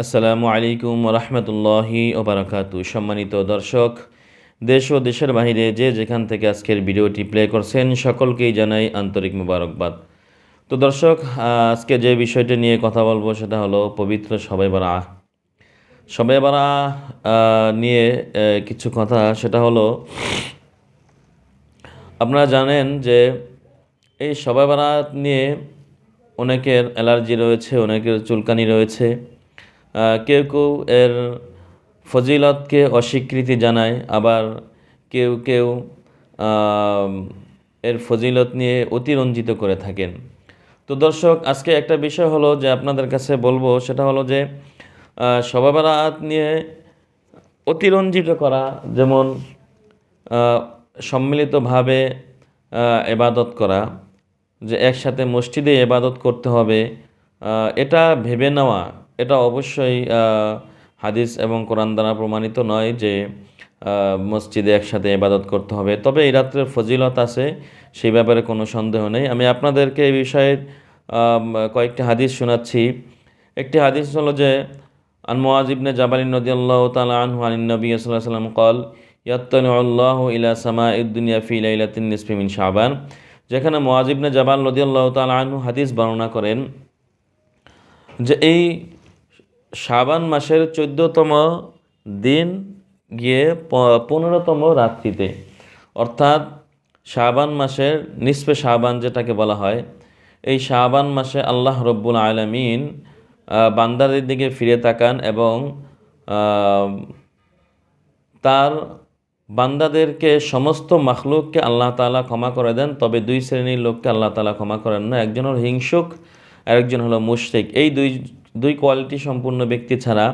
আসসালামু আলাইকুম রহমতুল্লাহি ওবরাকাতু। সম্মানিত দর্শক, দেশ ও দেশের বাহিরে যে যেখান থেকে আজকের ভিডিওটি প্লে করছেন, সকলকেই জানাই আন্তরিক মুবারকবাদ। তো দর্শক, আজকে যে বিষয়টি নিয়ে কথা বলব সেটা হলো পবিত্র সবাই বারা সবাই বারা নিয়ে কিছু কথা, সেটা হলো, আপনারা জানেন যে এই সবাই বারাত নিয়ে অনেকের অ্যালার্জি রয়েছে, অনেকের চুলকানি রয়েছে। কেউ কেউ এর ফজিলতকে অস্বীকৃতি জানায়, আবার কেউ কেউ এর ফজিলত নিয়ে অতিরঞ্জিত করে থাকেন। তো দর্শক, আজকে একটা বিষয় হলো যে আপনাদের কাছে বলব, সেটা হলো যে সবাই বারাত নিয়ে অতিরঞ্জিত করা, যেমন সম্মিলিতভাবে এবাদত করা, যে একসাথে মসজিদে এবাদত করতে হবে এটা ভেবে নেওয়া এটা অবশ্যই আহ, হাদিস এবং কোরআন দ্বারা প্রমাণিত নয় যে আহ, মসজিদে একসাথে এবাদত করতে হবে তবে এই রাত্রের ফজিলত আছে সেই ব্যাপারে কোনো সন্দেহ নেই আমি আপনাদেরকে এই বিষয়ে আম, কয়েকটি হাদিস শোনাচ্ছি একটি হাদিস হলো যে আন মুআজ ইবনে জাবালিন রাদিয়াল্লাহু তাআলা আনহু আনিন নবী সাল্লাল্লাহু আলাইহি ওয়াসাল্লাম قال يطلع الله ইলা সামাঈদ দুনিয়া ফি লাইলাতিন নিসফি মিন শাবান যেখানে মুআজ ইবনে জাবাল রাদিয়াল্লাহু তাআলা আনহু হাদিস বর্ণনা করেন যে এই শাবান মাসের চোদ্দতম দিন গিয়ে পনেরোতম রাত্রিতে। অর্থাৎ শাবান মাসের নিসফে শাবান যেটাকে বলা হয়, এই শাবান মাসে আল্লাহ রব্বুল আলমিন বান্দাদের দিকে ফিরে তাকান এবং তার বান্দাদেরকে সমস্ত মাখলুককে আল্লাহ তাআলা ক্ষমা করে দেন। তবে দুই শ্রেণির লোককে আল্লাহ তালা ক্ষমা করেন না, একজন হলো হিংসুক আর একজন হলো মুশরিক। এই দুই দুই কোয়ালিটি সম্পূর্ণ ব্যক্তি ছাড়া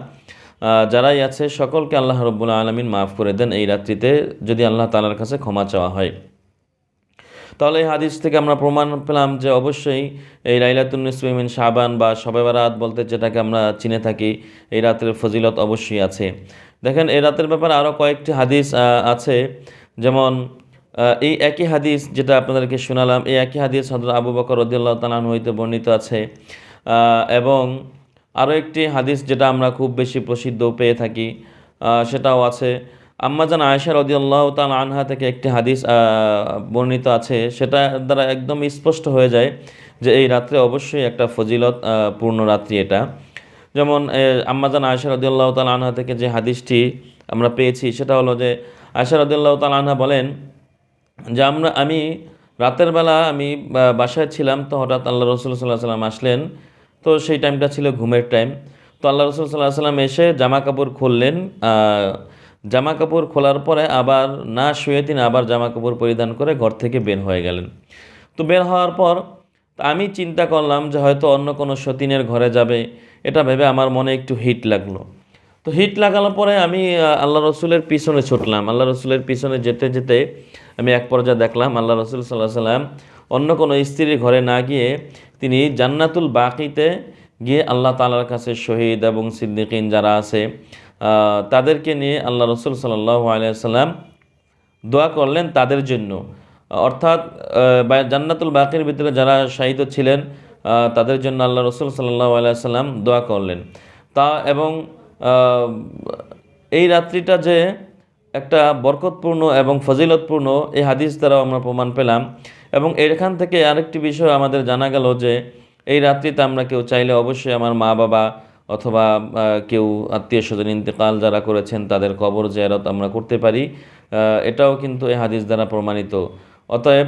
যারাই আছে, সকলকে আল্লাহ রব্বুল আলমিন মাফ করে দেন এই রাত্রিতে যদি আল্লাহ তালার কাছে ক্ষমা চাওয়া হয়। তাহলে এই হাদিস থেকে আমরা প্রমাণ পেলাম যে অবশ্যই এই লাইলাতুন নিসমিন শাবান বা শবে বারাত বলতে যেটাকে আমরা চিনে থাকি, এই রাতের ফজিলত অবশ্যই আছে। দেখেন, এই রাতের ব্যাপারে আরও কয়েকটি হাদিস আছে। যেমন এই একই হাদিস যেটা আপনাদেরকে শোনালাম, এই একই হাদিস হজরত আবু বকর রদিয়াল্লাহ তালান হইতে বর্ণিত আছে। এবং আরও একটি হাদিস যেটা আমরা খুব বেশি প্রসিদ্ধ পেয়ে থাকি সেটাও আছে। আম্মাজান আয়েশা রদিয়াল্লাহ তাল আনহা থেকে একটি হাদিস বর্ণিত আছে। সেটা দ্বারা একদম স্পষ্ট হয়ে যায় যে এই রাত্রে অবশ্যই একটা ফজিলত পূর্ণ রাত্রি এটা। যেমন আম্মাজান আয়েশা রদিয়াল্লাহ তাল আনহা থেকে যে হাদিসটি আমরা পেয়েছি, সেটা হলো যে আয়েশা রদিয়াল্লাহ তাল আনহা বলেন যে, আমরা, আমি রাতের বেলা আমি বাসায় ছিলাম তো হঠাৎ আল্লাহ রসুল সাল্লাম আসলেন তো সেই টাইমটা ছিল ঘুমের টাইম তো আল্লাহ রসুল সাল্লাহ সাল্লাম এসে জামা কাপড় খুললেন জামা কাপড় খোলার পরে আবার না শুয়ে তিনি আবার জামা কাপড় পরিধান করে ঘর থেকে বের হয়ে গেলেন। তো বের হওয়ার পর আমি চিন্তা করলাম যে হয়তো অন্য কোনো সতীনের ঘরে যাবে। এটা ভেবে আমার মনে একটু হিট লাগল। তো হিট লাগানোর পরে আমি আল্লাহ রসুলের পিছনে ছুটলাম। আল্লাহ রসুলের পিছনে যেতে যেতে আমি এক পর্যায়ে দেখলাম আল্লাহ রসুল সাল্লাহ সাল্লাম অন্য কোনো স্ত্রীর ঘরে না গিয়ে তিনি জান্নাতুল বাকিতে গিয়ে আল্লাহ তালার কাছে শহীদ এবং সিদ্দিকিন যারা আছে তাদেরকে নিয়ে আল্লাহ রসুল সাল্লাহ আলিয়াল্লাম দোয়া করলেন তাদের জন্য। অর্থাৎ জান্নাতুল বাকির ভিতরে যারা শাহিদ ছিলেন তাদের জন্য আল্লাহ রসুল সাল্লাহ আলাইসাল্লাম দোয়া করলেন। তা এবং এই রাত্রিটা যে একটা বরকতপূর্ণ এবং ফজিলতপূর্ণ, এই হাদিস দ্বারাও আমরা প্রমাণ পেলাম এবং এখান থেকে আরেকটি বিষয় আমাদের জানা গেল যে এই রাত্রিতে আমরা কেউ চাইলে অবশ্যই আমার মা বাবা অথবা কেউ আত্মীয় স্বজন ইন্তেকাল যারা করেছেন তাদের কবর জিয়ারত আমরা করতে পারি। এটাও কিন্তু এই হাদিস দ্বারা প্রমাণিত। অতএব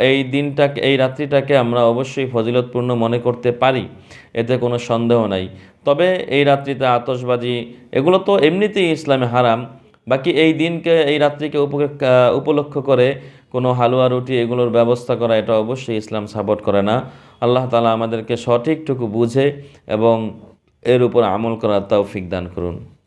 এই দিনটাকে, এই রাত্রিটাকে আমরা অবশ্যই ফজিলতপূর্ণ মনে করতে পারি। এতে কোনো সন্দেহ নাই। তবে এই রাত্রিতে আতসবাজি এগুলো তো এমনিতেই ইসলামে হারাম। বাকি এই দিনকে, এই রাত্রিকে উপ- উপলক্ষ করে কোনো হালুয়া রুটি এগুলোর ব্যবস্থা করা এটা অবশ্যই ইসলাম সাপোর্ট করে না। আল্লাহ তালা আমাদেরকে সঠিকটুকু বুঝে এবং এর উপর আমল করার তৌফিক দান করুন।